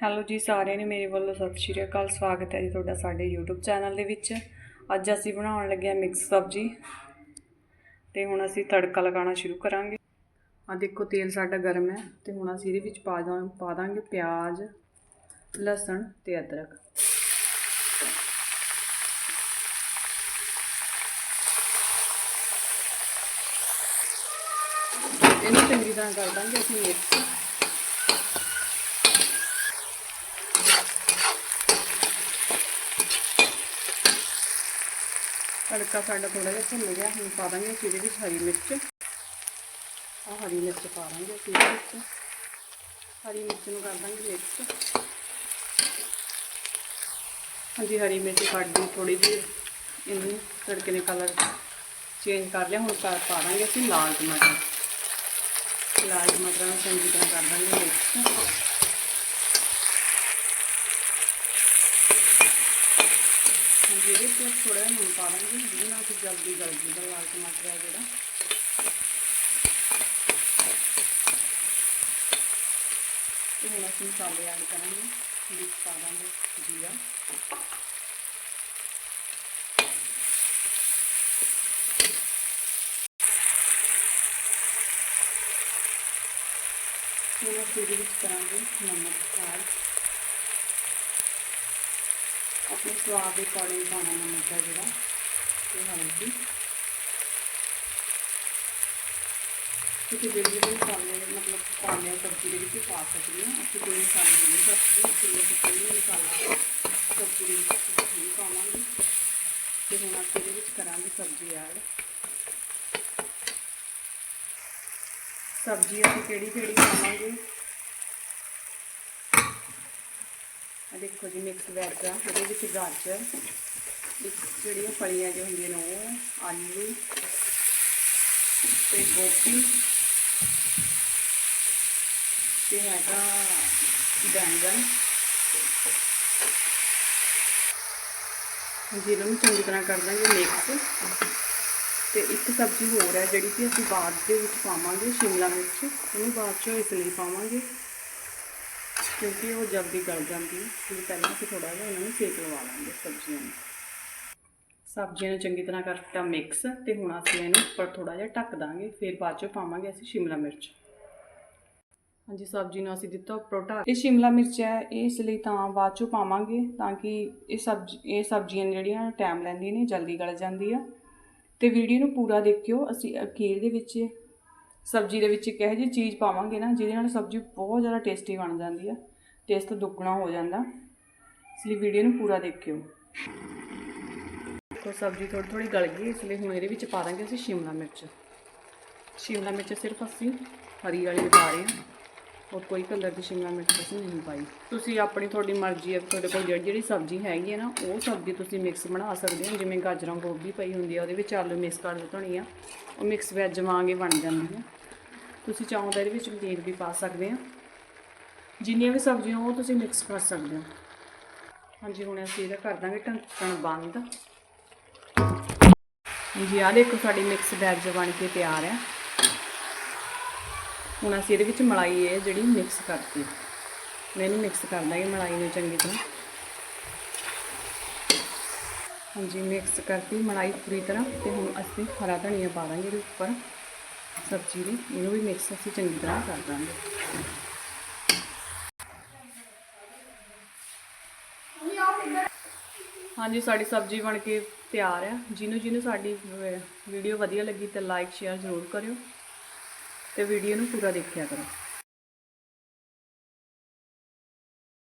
Hello ਜੀ, ਸਾਰਿਆਂ ਨੂੰ ਮੇਰੇ ਵੱਲੋਂ ਸਤਿ ਸ਼੍ਰੀ ਅਕਾਲ। ਸਵਾਗਤ ਹੈ ਜੀ ਤੁਹਾਡਾ ਸਾਡੇ YouTube ਚੈਨਲ ਦੇ ਵਿੱਚ। ਅੱਜ ਅਸੀਂ ਬਣਾਉਣ ਲੱਗੇ ਹਾਂ ਮਿਕਸ ਸਬਜ਼ੀ ਤੇ ਹੁਣ ਅਸੀਂ ਤੜਕਾ ਲਗਾਉਣਾ ਸ਼ੁਰੂ ਕਰਾਂਗੇ। ਆ ਦੇਖੋ, ਤੇਲ ਸਾਡਾ ਗਰਮ ਹੈ ਤੇ ਹੁਣ ਅਸੀਂ ਇਹਦੇ ਵਿੱਚ ਪਾ ਦਾਂ, ਪਾ ਦਾਂਗੇ ਪਿਆਜ਼, ਲਸਣ ਤੇ ਅਦਰਕ। ਇਹਨੂੰ ਚੰਗੀ ਤਰ੍ਹਾਂ ਕਰ ਦਾਂਗੇ ਅਸੀਂ ਮਿਕਸ। ਤੜਕਾ ਸਾਡਾ ਥੋੜਾ ਜਿਹਾ ਭੁੰਨ ਗਿਆ, ਹੁਣ ਪਾ ਦਾਂਗੇ ਅਸੀਂ ਇਹਦੇ ਵਿੱਚ ਹਰੀ ਮਿਰਚ। ਆ ਹਰੀ ਮਿਰਚ ਪਾ ਦਾਂਗੇ ਅਸੀਂ ਇਹਦੇ ਵਿੱਚ। ਹਰੀ ਮਿਰਚ ਨੂੰ ਕਰ ਦਾਂਗੇ ਮਿਕਸ ਹਾਂਜੀ, ਹਰੀ ਮਿਰਚ ਕੱਢ ਦੀ ਥੋੜੀ ਜਿਹੀ। ਇਹਨੂੰ ਤੜਕੇ ਨੇ ਕਲਰ ਚੇਂਜ ਕਰ ਲਿਆ, ਹੁਣ ਪਾ ਪਾ ਦਾਂਗੇ ਅਸੀਂ ਲਾਲ ਟਮਾਟਰ। ਲਾਲ ਟਮਾਟਰਾਂ ਨੂੰ ਚੰਗੀ ਤਰ੍ਹਾਂ ਕਰ ਦਾਂਗੇ ਮਿਕਸ ਹਾਂਜੀ ਇਹਦੇ ਵਿੱਚ ਥੋੜਾ ਜਿਹਾ ਨੂਨ ਪਾ ਦਾਂਗੇ, ਜਿਹਦੇ ਨਾਲ ਕਿ ਜਲਦੀ ਗਲ ਜੂਗਾ ਲਾਲ ਟਮਾਟਰ ਹੈ ਜਿਹੜਾ। ਤੇ ਹੁਣ ਅਸੀਂ ਮਸਾਲੇ ਐਡ ਕਰਾਂਗੇ ਵਿੱਚ ਪਾ ਦਾਂਗੇ, ਜੀਰਾ। ਹੁਣ ਅਸੀਂ ਇਹਦੇ ਵਿੱਚ ਕਰਾਂਗੇ ਨਮਕ ਐਡ ਆਪਣੇ ਸਵਾਦ ਦੇ ਅਕੋਰਡਿੰਗ ਪਾਉਣਾ ਨਮਕ ਹੈ ਜਿਹੜਾ ਤੇ ਹਲਦੀ ਤੁਸੀਂ ਜਿਹੜੇ ਵੀ ਮਸਾਲੇ, ਮਤਲਬ ਪਾਉਂਦੇ ਸਬਜ਼ੀ ਦੇ ਵਿੱਚ, ਪਾ ਸਕਦੇ ਹਾਂ। ਅਸੀਂ ਕੋਈ ਮਸਾਲੇ ਨਹੀਂ ਰੱਖਦੇ ਕਿੰਨੇ ਕੋਈ ਮਸਾਲਾ ਸਬਜ਼ੀ ਦੇ ਵਿੱਚ ਨਹੀਂ ਪਾਵਾਂਗੇ। ਤੇ ਹੁਣ ਅਸੀਂ ਇਹਦੇ ਵਿੱਚ ਕਰਾਂਗੇ ਸਬਜ਼ੀ ਐਡ। ਸਬਜ਼ੀ ਅਸੀਂ ਕਿਹੜੀ ਕਿਹੜੀ ਪਾਵਾਂਗੇ ਆ ਦੇਖੋ ਜੀ ਮਿਕਸ ਵੈਜ ਆ ਉਹਦੇ ਵਿੱਚ ਗਾਜਰ, ਇੱਕ ਜਿਹੜੀਆਂ ਫਲੀਆਂ ਜੋ ਹੁੰਦੀਆਂ ਨੇ ਉਹ, ਆਲੂ ਤੇ ਗੋਭੀ ਤੇ ਹੈਗਾ ਬੈਂਗਣ। ਜੀ ਇਹਨੂੰ ਚੰਗੀ ਤਰ੍ਹਾਂ ਕਰ ਦਾਂਗੇ ਮਿਕਸ ਤੇ ਇੱਕ ਸਬਜ਼ੀ ਹੋਰ ਹੈ ਜਿਹੜੀ ਕਿ ਅਸੀਂ ਬਾਅਦ ਦੇ ਵਿੱਚ ਪਾਵਾਂਗੇ, ਸ਼ਿਮਲਾ ਮਿਰਚ ਉਹਨੂੰ ਬਾਅਦ ਚੋਂ ਇਸ ਲਈ ਪਾਵਾਂਗੇ। ਕਿਉਂਕਿ ਉਹ ਜਲਦੀ ਗਲ ਜਾਂਦੀ ਹੈ ਇਸ ਪਹਿਲਾਂ ਅਸੀਂ ਥੋੜਾ ਜਿਹਾ ਇਹਨਾਂ ਨੂੰ ਸੇਕ ਲਵਾ ਲਾਂਗੇ ਸਬਜ਼ੀਆਂ ਨੂੰ। ਸਬਜ਼ੀਆਂ ਨੂੰ ਚੰਗੀ ਤਰ੍ਹਾਂ ਕਰ ਦਿੱਤਾ ਮਿਕਸ ਤੇ ਹੁਣ ਅਸੀਂ ਇਹਨੂੰ ਉੱਪਰ ਥੋੜਾ ਜਿਹਾ ਢੱਕ ਦਾਂਗੇ, ਫਿਰ ਬਾਅਦ ਚੋਂ ਪਾਵਾਂਗੇ ਅਸੀਂ ਸ਼ਿਮਲਾ ਮਿਰਚ। ਹਾਂਜੀ, ਸਬਜ਼ੀ ਨੂੰ ਅਸੀਂ ਦਿੱਤਾ ਉੱਪਰੋਂ ਇਹ ਸ਼ਿਮਲਾ ਮਿਰਚ ਹੈ, ਇਹ ਇਸ ਲਈ ਤਾਂ ਬਾਅਦ ਚੋਂ ਪਾਵਾਂਗੇ ਤਾਂ ਕਿ ਇਹ ਸਬਜ਼ੀ, ਇਹ ਸਬਜ਼ੀਆਂ ਜਿਹੜੀਆਂ ਟਾਈਮ ਲੈਂਦੀਆਂ ਨੇ, ਜਲਦੀ ਗਲ ਜਾਂਦੀ ਆ। ਤੇ ਵੀਡੀਓ ਨੂੰ ਪੂਰਾ ਦੇਖਿਓ, ਅਸੀਂ ਅਖੀਰ ਦੇ ਵਿੱਚ ਸਬਜ਼ੀ ਦੇ ਵਿੱਚ ਇੱਕ ਇਹੋ ਜਿਹੀ ਚੀਜ਼ ਪਾਵਾਂਗੇ ਨਾ, ਜਿਹਦੇ ਨਾਲ ਸਬਜ਼ੀ ਬਹੁਤ ਜ਼ਿਆਦਾ ਟੇਸਟੀ ਬਣ ਜਾਂਦੀ ਆ। ਟੇਸਟ ਦੁੱਗਣਾ ਹੋ ਜਾਂਦਾ। ਇਸ ਲਈ ਵੀਡੀਓ ਨੂੰ ਪੂਰਾ ਦੇਖਿਓ। ਦੇਖੋ ਸਬਜ਼ੀ ਥੋੜੀ ਥੋੜੀ ਗਲ ਗਈ, ਇਸ ਲਈ ਹੁਣ ਇਹਦੇ ਵਿੱਚ ਪਾ ਦਾਂਗੇ ਅਸੀਂ ਸ਼ਿਮਲਾ ਮਿਰਚ। ਸ਼ਿਮਲਾ ਮਿਰਚ ਸਿਰਫ ਅਸੀਂ ਹਰੀ ਵਾਲੀ ਪਾ ਰਹੇ ਹਾਂ। ਹੋਰ ਕੋਈ ਕਲਰ ਦੀ ਸ਼ਿਮਲਾ ਮਿਰਚ ਅਸੀਂ ਨਹੀਂ ਪਾਈ। ਤੁਸੀਂ ਆਪਣੀ ਤੁਹਾਡੀ ਮਰਜ਼ੀ ਹੈ, ਤੁਹਾਡੇ ਕੋਲ ਜਿਹੜੀ ਜਿਹੜੀ ਸਬਜ਼ੀ ਹੈਗੀ ਹੈ ਨਾ, ਉਹ ਸਬਜ਼ੀ ਤੁਸੀਂ ਮਿਕਸ ਬਣਾ ਸਕਦੇ ਹੋ। ਜਿਵੇਂ ਗਾਜਰਾਂ ਗੋਭੀ ਪਈ ਹੁੰਦੀ ਆ, ਉਹਦੇ ਵਿੱਚ ਆਲੂ ਮਿਕਸ ਕਰ ਦਿੱਤੇ ਆ। ਉਹ ਮਿਕਸ ਵੈਜ ਵਾਂਗੇ ਬਣ ਜਾਂਦੀ ਆ ਤੁਸੀਂ ਚਾਹੋ ਤਾਂ ਇਹਦੇ ਵਿੱਚ ਪਨੀਰ ਵੀ ਪਾ ਸਕਦੇ ਆ ਜਿੰਨੀਆਂ ਵੀ ਸਬਜ਼ੀਆਂ ਉਹ ਤੁਸੀਂ ਮਿਕਸ ਕਰ ਸਕਦੇ ਹੋ। ਹਾਂਜੀ, ਹੁਣ ਅਸੀਂ ਇਹਦਾ ਕਰ ਦਾਂਗੇ ਢੱਕਣ ਬੰਦ। ਹਾਂਜੀ, ਆਹ ਦੇਖੋ ਸਾਡੀ ਮਿਕਸ ਵੈਜ ਬਣ ਕੇ ਤਿਆਰ ਹੈ। ਹੁਣ ਅਸੀਂ ਇਹਦੇ ਵਿੱਚ ਮਲਾਈ ਹੈ ਜਿਹੜੀ ਮਿਕਸ ਕਰਤੀ। ਮੈਂ ਇਹਨੂੰ ਮਿਕਸ ਕਰ ਦਾਂਗੀ ਮਲਾਈ ਨੂੰ ਚੰਗੀ ਤਰ੍ਹਾਂ। ਹਾਂਜੀ ਮਿਕਸ ਕਰਤੀ ਮਲਾਈ ਪੂਰੀ ਤਰ੍ਹਾਂ ਤੇ ਹੁਣ ਅਸੀਂ ਹਰਾ ਧਨੀਆ ਪਾ ਦਾਂਗੇ ਇਹਦੇ ਉੱਪਰ। ਸਬਜ਼ੀ ਦੀ ਇਹਨੂੰ ਵੀ ਮਿਕਸ ਅਸੀਂ ਚੰਗੀ ਤਰ੍ਹਾਂ ਕਰ ਦਾਂਗੇ। ਹਾਂਜੀ, ਸਾਡੀ ਸਬਜ਼ੀ ਬਣ ਕੇ ਤਿਆਰ ਆ। ਜਿਹਨੂੰ ਜਿਹਨੂੰ ਸਾਡੀ ਵੀਡੀਓ ਵਧੀਆ ਲੱਗੀ ਤਾਂ ਲਾਈਕ ਸ਼ੇਅਰ ਜ਼ਰੂਰ ਕਰਿਓ ਤੇ ਵੀਡੀਓ ਨੂੰ ਪੂਰਾ ਦੇਖਿਆ ਕਰੋ।